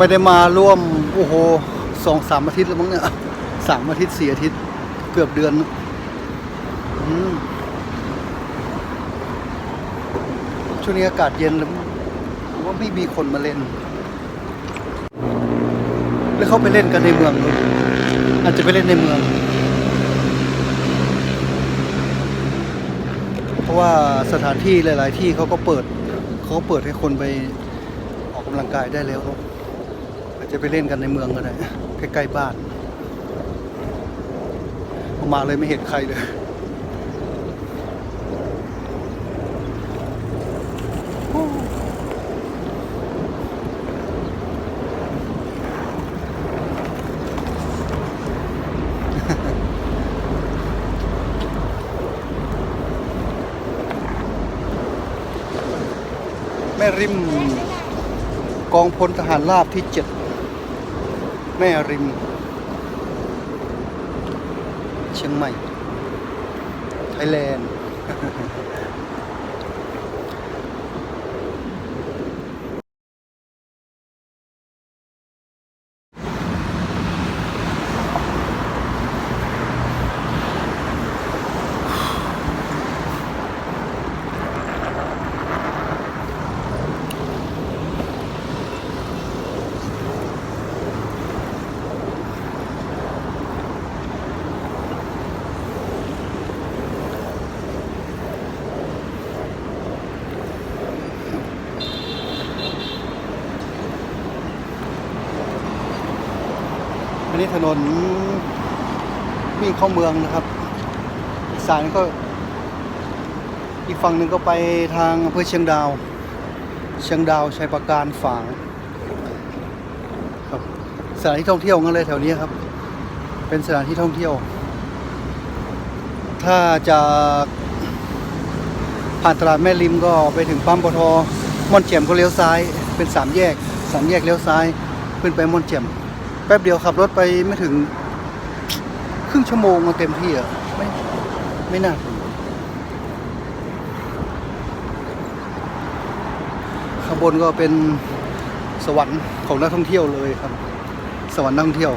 ไม่ได้มาร่วมโอ้โหสองสามอาทิตย์แล้วมั้งเนี่ยสามอาทิตย์สี่อาทิตย์เกือบเดือนอช่วงนี้อากาศเย็นแล้วว่าไม่มีคนมาเล่น แล้วเขาไปเล่นกันในเมืองอาจจะไปเล่นในเมือง เพราะว่าสถานที่หลาย ๆ ที่เขาก็เปิดเขาเปิดให้คนไปออกกำลังกายได้แล้ว จะไปเล่นกันในเมืองก็ได้ใกล้ๆบ้านออกมาเลยไม่เห็นใครเลยแม่ริมกองพลทหารราบที่เจ็ด แม่ริม เชียงใหม่ ไทยแลนด์ อันนี้ถนนวิ่งเข้าเมืองนะครับอีกสายก็อีกฝั่งหนึ่งก็ไปทางอำเภอเชียงดาว เชียงดาวชัยประการฝางครับสถานที่ท่องเที่ยวงั้นเลยแถวนี้ครับ เป็นสถานที่ท่องเที่ยว ถ้าจะผ่านตลาดแม่ริมก็ไปถึงปั๊มปทม่อนแจ่มก็เลี้ยวซ้าย เป็นสามแยกสามแยกเลี้ยวซ้าย ขึ้นไปม่อนแจ่ม แป๊บเดียวขับรถไปไม่ถึง ครึ่งชั่วโมงมาเต็มที่อะ ไม่ ไม่น่าถึงข้างบนก็เป็นสวรรค์ของนักท่องเที่ยวเลยครับ สวรรค์นักท่องเที่ยว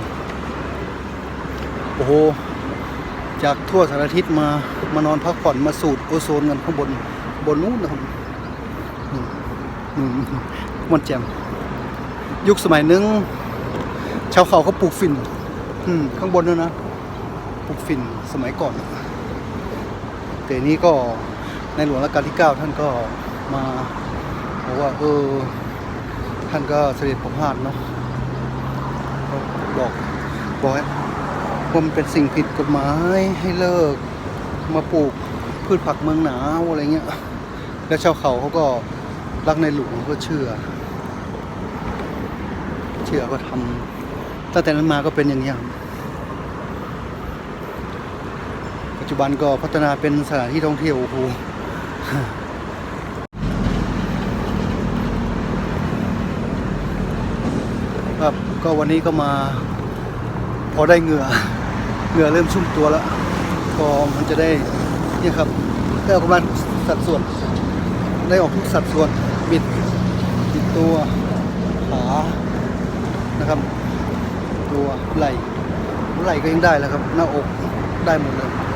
โอ้โห จากทั่วสารทิศมามานอนพักผ่อนมาสูดโอโซนกันข้างบนบนนู้นนะครับมันแจ่มยุคสมัยนึง ชาวเขาเขาปลูกฝิ่นอืมข้างบนนั่นนะปลูกฝิ่นสมัยก่อนน่ะแต่นี้ก็ในหลวงรัชกาลที่ 9 ท่านก็มาบอกว่า เออ ท่านก็เสด็จประพาสเนาะก็บอกบอกให้ว่ามันเป็นสิ่งผิดกฎหมายให้เลิกมาปลูกพืชผักเมืองหนาวอะไรเงี้ย แล้วชาวเขาเขาก็รักในหลวงก็เชื่อ เชื่อก็ทำ ตั้งแต่นั้นมาก็เป็นอย่างนี้ครับปัจจุบันก็พัฒนาเป็นสถานที่ท่องเที่ยวโอ้โหครับก็วันนี้ก็มาพอได้เหงื่อเหงื่อเริ่มชุ่มตัวแล้วพอมันจะได้เนี่ยครับได้ออกกำลังสัดส่วน ได้ออกทุกสัดส่วนบิดบิดตัวขานะครับ ตัวไหล่ไหล่ก็ยังได้แล้วครับ หน้าอกได้หมดเลย